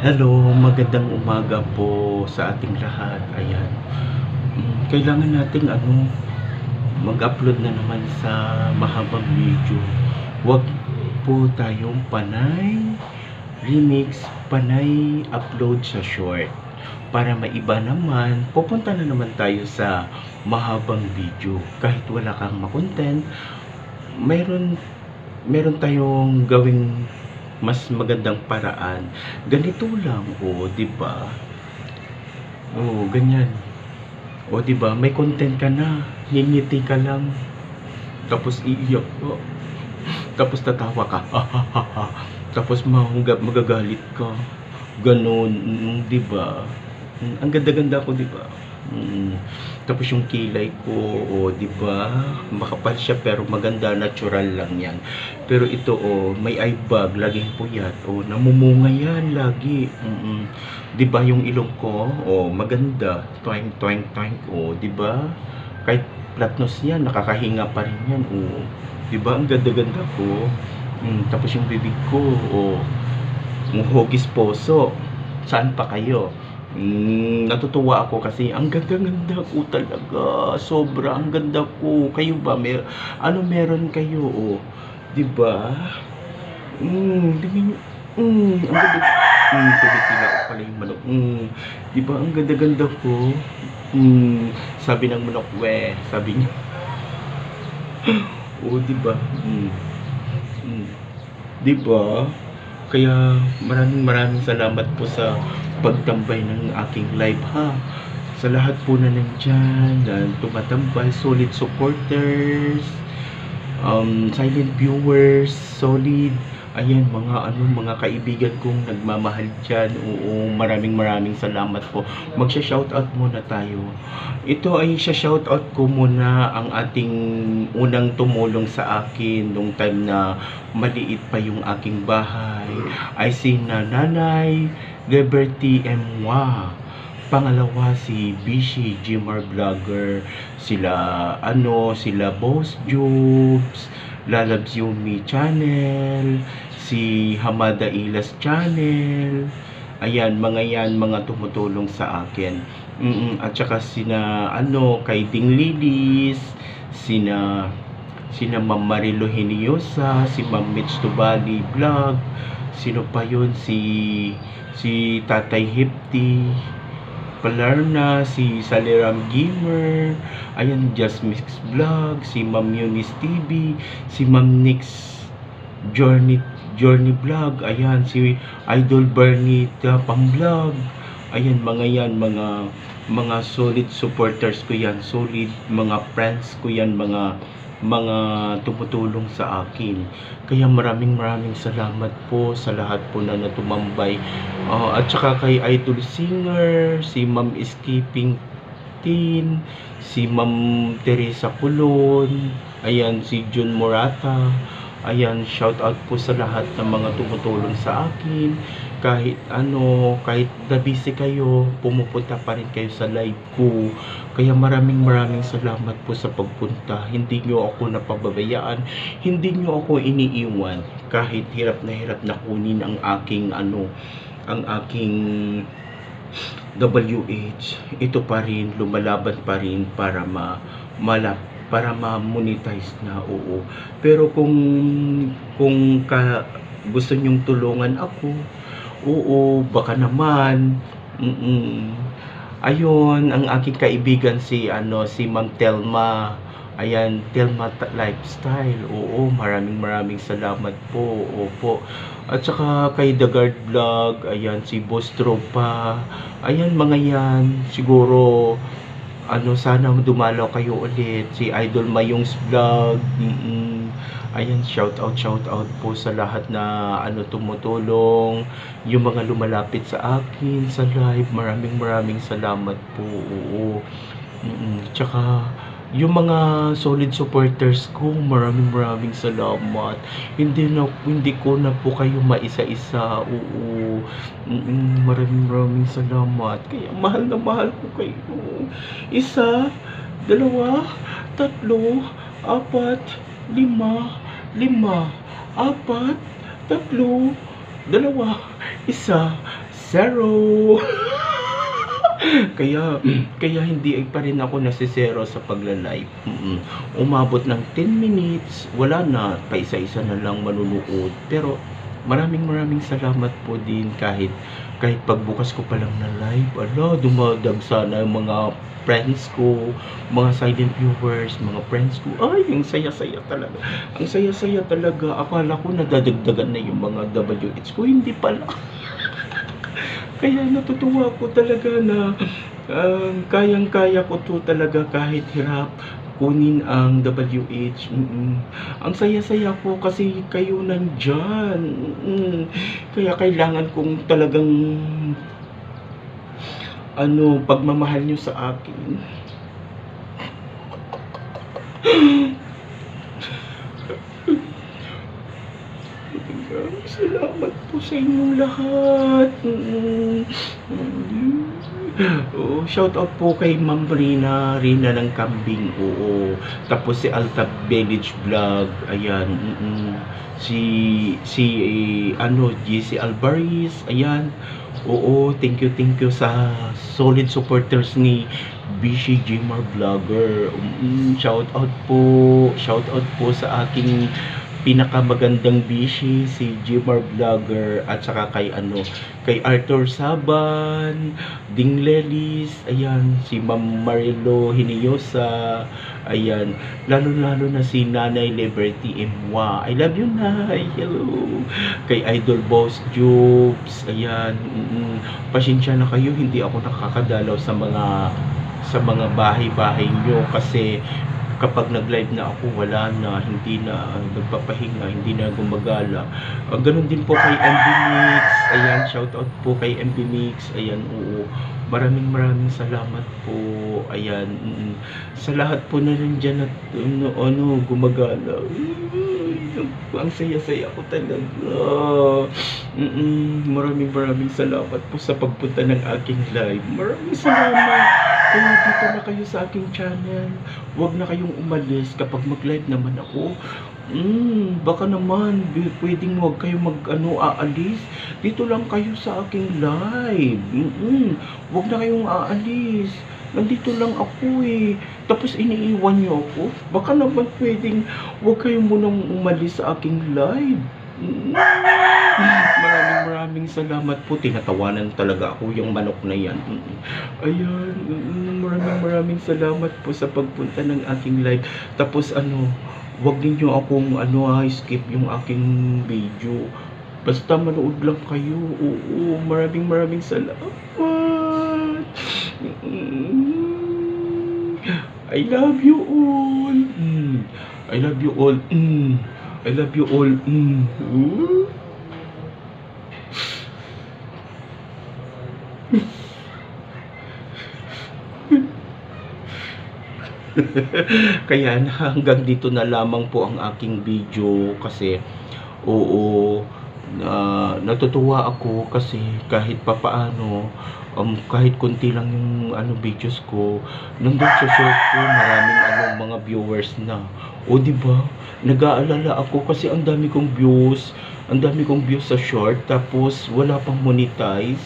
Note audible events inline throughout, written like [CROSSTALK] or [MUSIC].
Hello, magandang umaga po sa ating lahat. Ayan. Hmm, kailangan nating ano, mag-upload na naman sa mahabang video. Huwag po tayong panay remix, panay upload sa short. Para maiba naman, pupunta na naman tayo sa mahabang video. Kahit wala kang makontent, meron meron tayong gawing mas magandang paraan. Ganito lang, oh, 'di ba? Oo, ganyan. Oh, 'di ba? May content ka na, ngingiti ka lang, tapos iiyak ka, tapos tatawa ka, [LAUGHS] tapos mahungga magagalit ka, gano'n, mm, 'di ba? Hmm, ang ganda-ganda ko, 'di ba? Mm. Tapos yung kilay ko, oh, 'di ba? Makapal siya pero maganda, natural lang 'yan. Pero ito, oh, may eye bag, laging puyat, oh, namumunga 'yan lagi, mm. 'Di ba yung ilong ko, oh, maganda, toink, toink, toink, oh, 'di ba? Kahit flatnose 'yan, nakakahinga pa rin 'yan, oh. 'Di ba ang ganda-ganda ko? Hmm, tapos yung bibig ko, oh, hugis puso. Saan pa kayo? Hmm, natutuwa ako kasi ang ganda-ganda ko talaga, sobra ang ganda ko. Kayo ba mer ano meron kayo, oh, 'di ba? Hmm, tingin hmm, ang ganda hmm, tumitila ko pala yung manok, hmm, 'di ba ang ganda-ganda ko? Hmm, sabi ng manok, "Weh," sabi niya. [LAUGHS] Oh, 'di ba? Hmm. Hmm. 'Di ba? Kaya maraming maraming salamat po sa pagtambay ng aking live ha. Sa lahat po na nandiyan, na tumatambay, solid supporters, um, silent viewers, solid, ayan mga ano, mga kaibigan kong nagmamahal diyan. Oo, maraming maraming salamat po. Magsha-shoutout muna tayo. Ito ay sha-shoutout ko muna ang ating unang tumulong sa akin nung time na maliit pa yung aking bahay. Ay si Nanay Liberty Mwa. Pangalawa si Bishi Jimar Vlogger, sila ano, sila Boss Jubes, Lalabs Yumi Channel, si Hamada Ilas Channel. Ayan, mga yan, mga tumutulong sa akin. Mm, at saka sina ano, kay Ding Lidis, sina sina Ma'am Marilo Hiniosa, si Ma'am Mitch Tubali Vlog, sino pa yun, si si Tatay Hipti, Palarna, si Saliram Gamer, ayan, Just Mix Vlog, si Ma'am Eunice TV, si Ma'am Nix Journey Journey Vlog, ayan, si Idol Bernie Pang Vlog, ayan, mga yan, mga mga solid supporters ko yan, solid mga friends ko yan, mga mga tumutulong sa akin. Kaya maraming maraming salamat po sa lahat po na natumambay. Ah, at saka kay Idol Singer, si Ma'am Skipping Tin, si Ma'am Teresa Pulon, ayan si Jun Morata. Ayan, shout out po sa lahat ng mga tumutulong sa akin. Kahit ano, kahit na busy kayo, pumupunta pa rin kayo sa live ko. Kaya maraming maraming salamat po sa pagpunta. Hindi nyo ako napababayaan. Hindi nyo ako iniiwan. Kahit hirap na hirap na kunin ang aking ano, ang aking WH. Ito pa rin, lumalaban pa rin para ma malap para ma-monetize na oo. Pero kung kung ka, gusto nyong tulungan ako, oo, baka naman. Mm. Ayun, ang aking kaibigan si ano si Ma'am Telma. Ayan, Telma Lifestyle. Oo, maraming maraming salamat po. Opo. At saka kay The Guard Vlog, ayan si Boss Tropa. Ayan mga yan, siguro ano sana dumalaw kayo ulit. Si Idol Mayong's Vlog mm ayan shout out shout out po sa lahat na ano tumutulong. Yung mga lumalapit sa akin sa live maraming maraming salamat po. Oo. Mm tsaka yung mga solid supporters ko maraming maraming salamat. Hindi na hindi ko na po kayo maisa-isa. Oo. Mm maraming maraming salamat. Kaya mahal na mahal ko kayo. Isa, dalawa, tatlo, apat, lima, lima, apat, tatlo, dalawa, isa, zero. [LAUGHS] kaya [CLEARS THROAT] kaya hindi pa rin ako nasisero sa pagla-live. Umabot ng 10 minutes, wala na, paisa-isa na lang manunood. Pero maraming maraming salamat po din kahit kahit pagbukas ko pa lang na live, ala, dumadag sana yung mga friends ko, mga silent viewers, mga friends ko. Ay, ang saya-saya talaga. Ang saya-saya talaga. Akala ko nadadagdagan na yung mga WH ko. Hindi pala. [LAUGHS] Kaya natutuwa ko talaga na um, kayang-kaya ko to talaga kahit hirap kunin ang WH. Mm-mm. Ang saya-saya ko kasi kayo nandyan. Mm-mm. Kaya kailangan kong talagang ano, pagmamahal nyo sa akin. Salamat po sa inyong lahat. Mm. Mm. Oo, shout out po kay Ma'am Rina, Rina ng Kambing. Oo. Tapos si Alta Village Vlog, ayan. Mm-mm. Si si eh, ano, GC Alvarez, ayan. Oo, thank you, thank you sa solid supporters ni BC Jimar Vlogger. Mm, shout out po, shout out po sa aking pinakamagandang bishi si Jimar Vlogger at saka kay ano kay Arthur Saban Ding Lelis ayan si Ma'am Marilo Hiniosa ayan. Lalo lalo na si Nanay Liberty Mwa I love you Nay. Hello. Kay Idol Boss Jobs ayan mm, pasensya na kayo hindi ako nakakadalaw sa mga sa mga bahay-bahay nyo kasi kapag nag-live na ako, wala na, hindi na nagpapahinga, hindi na gumagala. Uh, ganun din po kay MB Mix. Ayan, shout out po kay MB Mix. Ayan, oo. Maraming maraming salamat po. Ayan, mm, sa lahat po na nandyan at ano, ano gumagala. Ang saya-saya ko talaga. Mm-mm, maraming maraming salamat po sa pagpunta ng aking live. Maraming salamat. Kaya dito na kayo sa aking channel. Huwag na kayong umalis kapag mag-live naman ako. Mm, baka naman pwedeng huwag kayo mag ano aalis. Dito lang kayo sa aking live. Mm, huwag na kayong aalis. Nandito lang ako eh. Tapos iniiwan niyo ako. Baka naman pwedeng huwag kayo munang umalis sa aking live. Mm. Maraming salamat po. Tinatawanan talaga ako yung manok na yan. Ayan, mm, maraming maraming salamat po sa pagpunta ng aking live. Tapos ano, wag ninyo akong ano ah, skip yung aking video. Basta manood lang kayo. Oo, maraming maraming salamat. I love you all. I love you all. I love you all. Mm. [LAUGHS] Kaya na hanggang dito na lamang po ang aking video kasi oo na natutuwa ako kasi kahit papaano um, kahit konti lang yung ano videos ko nandun sa short ko maraming ano mga viewers na. O di ba? Nag-aalala ako kasi ang dami kong views ang dami kong views sa short tapos wala pang monetize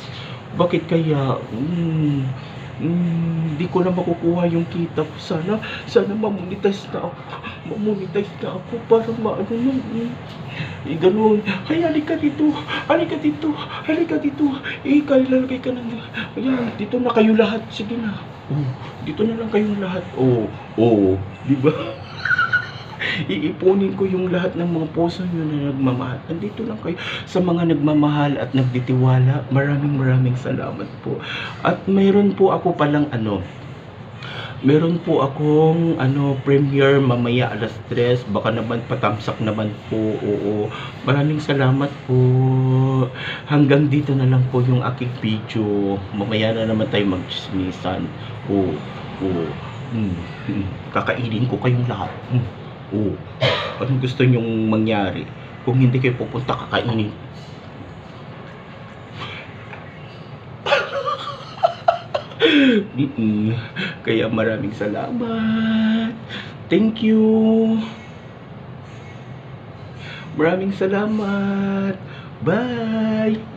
bakit kaya mm, Hmm, di ko na makukuha yung kita ko. Sana, sana mamonetize na ako. Mamonetize na ako para maano na. Hmm. Eh, ganun. Ay, halika dito. Halika dito. Halika dito. Eh, kailalagay ka ng... Ayan, dito na kayo lahat. Sige na. Oh, dito na lang kayong lahat. Oh, oh. Di ba? Iipunin ko yung lahat ng mga puso nyo na nagmamahal. Andito lang kayo sa mga nagmamahal at nagditiwala. Maraming maraming salamat po. At mayroon po ako palang ano, Meron po akong ano premiere mamaya alas 3. Baka naman patamsak naman po. Oo. Maraming salamat po. Hanggang dito na lang po yung aking video. Mamaya na naman tayo magchismisan. Oo. Oo. Hmm. Hmm. Kakainin ko kayong lahat. Hmm. Oo. Anong gusto nyong mangyari? Kung hindi kayo pupunta, kakainin. [LAUGHS] Mm-mm. Kaya maraming salamat. Thank you. Maraming salamat. Bye.